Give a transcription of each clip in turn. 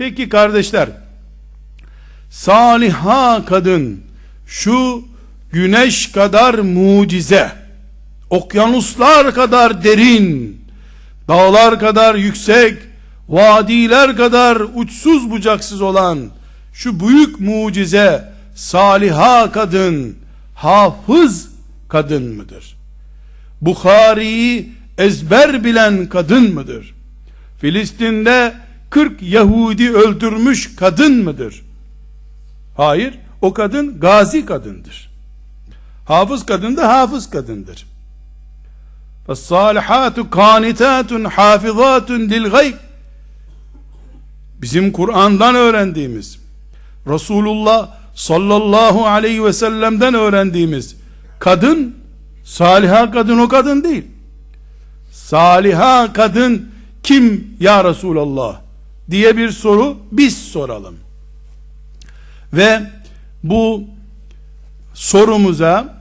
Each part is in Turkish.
Peki kardeşler, saliha kadın şu güneş kadar mucize, okyanuslar kadar derin, dağlar kadar yüksek, vadiler kadar uçsuz bucaksız olan şu büyük mucize saliha kadın, hafız kadın mıdır? Bukhari'yi ezber bilen kadın mıdır? Filistin'de 40 Yahudi öldürmüş kadın mıdır? Hayır, o kadın gazi kadındır. Hafız kadın da hafız kadındır. Salihatu kanitatun hafizatun lil gayb. Bizim Kur'an'dan öğrendiğimiz, Resulullah sallallahu aleyhi ve sellem'den öğrendiğimiz kadın, saliha kadın o kadın değil. Saliha kadın kim ya Resulallah? Diye bir soru biz soralım. Ve bu sorumuza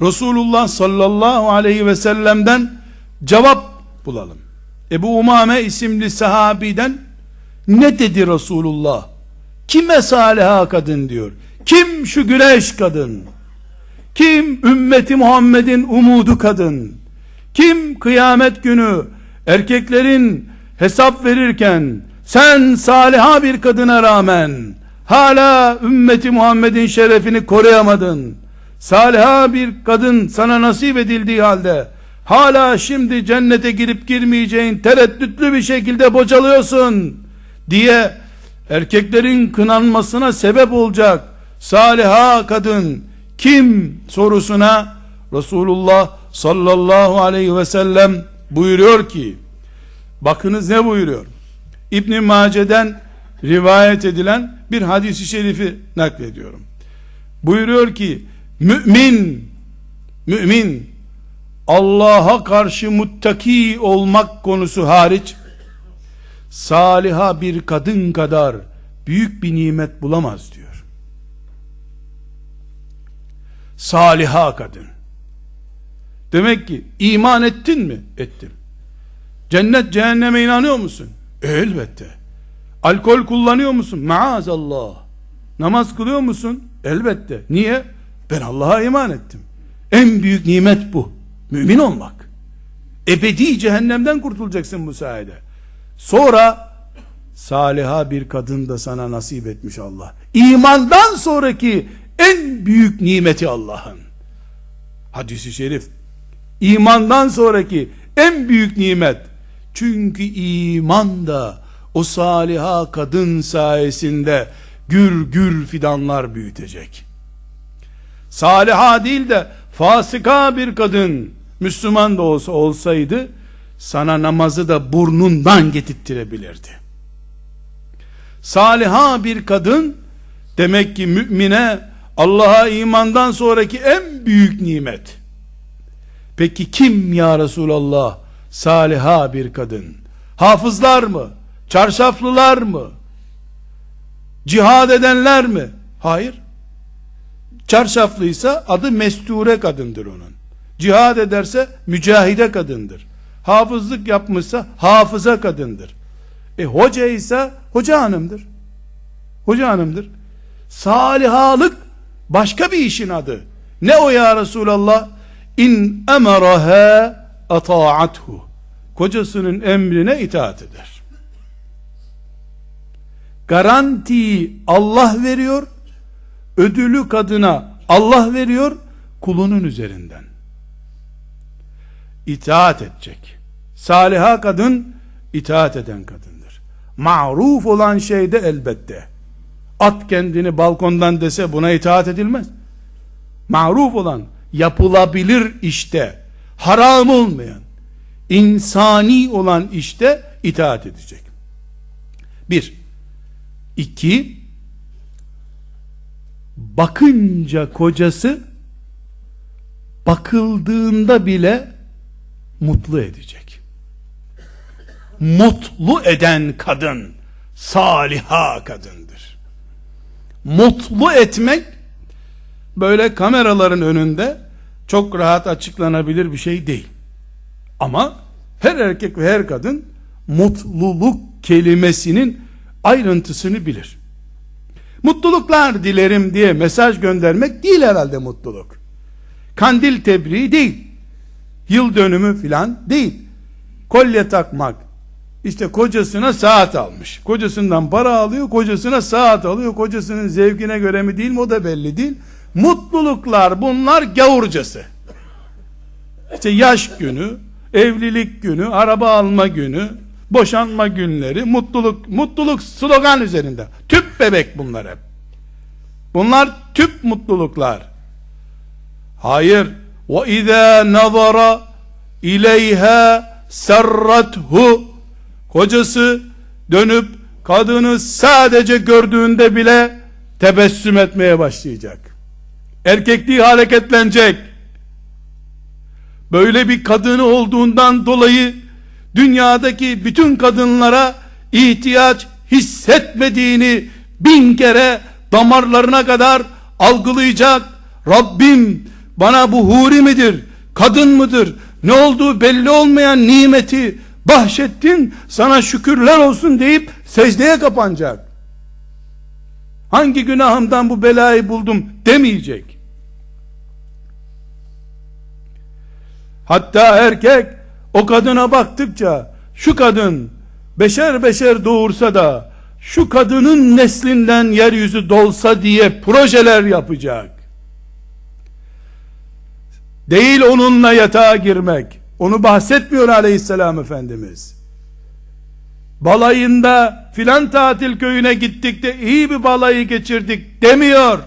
Resulullah sallallahu aleyhi ve sellem'den cevap bulalım. Ebu Umame isimli sahabiden ne dedi Resulullah? Kime saliha kadın diyor? Kim şu güneş kadın? Kim ümmeti Muhammed'in umudu kadın? Kim kıyamet günü erkeklerin hesap verirken sen saliha bir kadına rağmen hala ümmeti Muhammed'in şerefini koruyamadın. Saliha bir kadın sana nasip edildiği halde hala şimdi cennete girip girmeyeceğin tereddütlü bir şekilde bocalıyorsun diye erkeklerin kınanmasına sebep olacak saliha kadın kim sorusuna Resulullah sallallahu aleyhi ve sellem buyuruyor ki bakınız ne buyuruyor İbn Mace'den rivayet edilen bir hadisi şerifi naklediyorum buyuruyor ki mümin mümin Allah'a karşı muttaki olmak konusu hariç saliha bir kadın kadar büyük bir nimet bulamaz diyor. Saliha kadın. Demek ki iman ettin mi? Ettim. Cennet cehenneme inanıyor musun? Elbette. Alkol kullanıyor musun? Maazallah. Namaz kılıyor musun? Elbette. Niye? Ben Allah'a iman ettim. En büyük nimet bu. Mümin olmak. Ebedi cehennemden kurtulacaksın bu sayede. Sonra saliha bir kadın da sana nasip etmiş Allah. İmandan sonraki en büyük nimeti Allah'ın. Hadisi şerif. İmandan sonraki en büyük nimet. Çünkü iman da o saliha kadın sayesinde gür gür fidanlar büyütecek. Saliha değil de fasika bir kadın Müslüman da olsa olsaydı sana namazı da burnundan getirttirebilirdi. Saliha bir kadın demek ki mümine Allah'a imandan sonraki en büyük nimet. Peki kim ya Resulallah saliha bir kadın? Hafızlar mı? Çarşaflılar mı? Cihad edenler mi? Hayır. Çarşaflıysa adı mesture kadındır onun. Cihad ederse mücahide kadındır. Hafızlık yapmışsa hafıza kadındır. E hoca ise hoca hanımdır. Hoca hanımdır. Salihalık başka bir işin adı. Ne o ya Resulallah? İn emaraha ata'athu. Kocasının emrine itaat eder. Garantiyi Allah veriyor. Ödülü kadına Allah veriyor kulunun üzerinden. İtaat edecek. Saliha kadın itaat eden kadındır. Ma'ruf olan şey de elbette. At kendini balkondan dese buna itaat edilmez. Ma'ruf olan yapılabilir işte haram olmayan insani olan işte itaat edecek. Bir. iki bakınca kocası bakıldığında bile mutlu edecek. Mutlu eden kadın saliha kadındır. Mutlu etmek böyle kameraların önünde çok rahat açıklanabilir bir şey değil. Ama her erkek ve her kadın mutluluk kelimesinin ayrıntısını bilir. Mutluluklar dilerim diye mesaj göndermek değil herhalde mutluluk. Kandil tebriği değil. Yıl dönümü filan değil. Kolye takmak. İşte kocasına saat almış. Kocasından para alıyor, kocasına saat alıyor. Kocasının zevkine göre mi değil mi o da belli değil. Mutluluklar bunlar gavurcası. İşte yaş günü, evlilik günü, araba alma günü, boşanma günleri, mutluluk, mutluluk slogan üzerinde. Tüp bebek bunlar hep. Bunlar tüp mutluluklar. Hayır. Ve izâ nazara ileyha serrathu kocası dönüp kadını sadece gördüğünde bile tebessüm etmeye başlayacak. Erkekliği hareketlenecek. Böyle bir kadını olduğundan dolayı dünyadaki bütün kadınlara ihtiyaç hissetmediğini bin kere damarlarına kadar algılayacak. Rabbim bana bu huri midir, kadın mıdır, ne olduğu belli olmayan nimeti bahşettin, sana şükürler olsun deyip secdeye kapanacak. Hangi günahımdan bu belayı buldum demeyecek. Hatta erkek o kadına baktıkça şu kadın beşer beşer doğursa da şu kadının neslinden yeryüzü dolsa diye projeler yapacak. Değil onunla yatağa girmek. Onu bahsetmiyor aleyhisselam efendimiz. Balayında filan tatil köyüne gittik de iyi bir balayı geçirdik demiyor.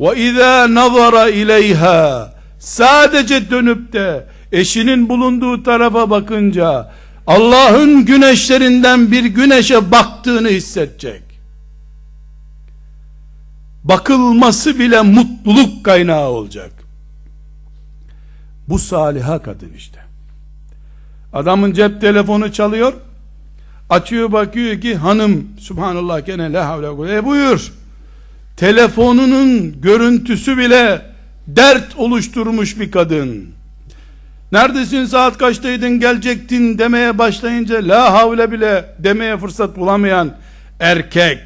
Ve izâ nazara ileyha sadece dönüp de eşinin bulunduğu tarafa bakınca Allah'ın güneşlerinden bir güneşe baktığını hissedecek. Bakılması bile mutluluk kaynağı olacak. Bu saliha kadın işte. Adamın cep telefonu çalıyor. Açıyor bakıyor ki hanım subhanallah gene la havle e buyur. Telefonunun görüntüsü bile dert oluşturmuş bir kadın. Neredesin saat kaçtaydın gelecektin demeye başlayınca la havle bile demeye fırsat bulamayan erkek.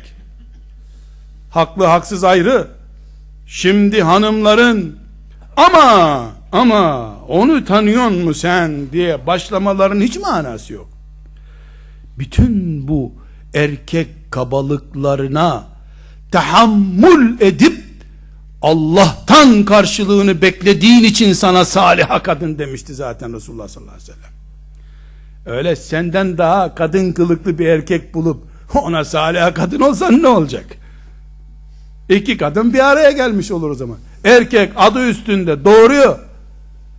Haklı haksız ayrı. Şimdi hanımların ama ama onu tanıyor mu sen diye başlamaların hiç manası yok. Bütün bu erkek kabalıklarına tahammül edip Allah'tan karşılığını beklediğin için sana saliha kadın demişti zaten Resulullah sallallahu aleyhi ve sellem. Öyle senden daha kadın kılıklı bir erkek bulup ona saliha kadın olsan ne olacak? İki kadın bir araya gelmiş olur o zaman. Erkek adı üstünde doğuruyor.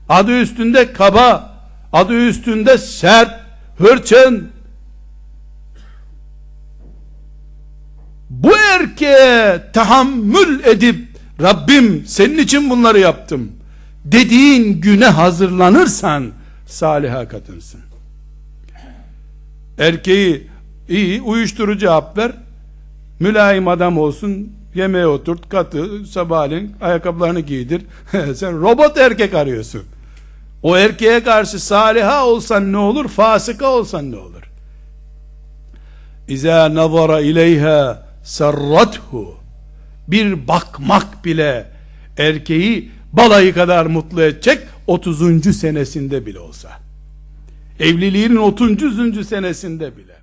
Adı üstünde kaba, adı üstünde sert, hırçın. Bu erkeğe tahammül edip Rabbim senin için bunları yaptım dediğin güne hazırlanırsan saliha kadınsın. Erkeği iyi uyuşturucu cevap ver. Mülayim adam olsun. Yemeğe oturt, katı, sabahleyin ayakkabılarını giydir. Sen robot erkek arıyorsun. O erkeğe karşı saliha olsan ne olur, fasıka olsan ne olur? İza nazara ileyha sarrathu bir bakmak bile erkeği balayı kadar mutlu edecek 30. senesinde bile olsa. Evliliğinin 30. senesinde bile.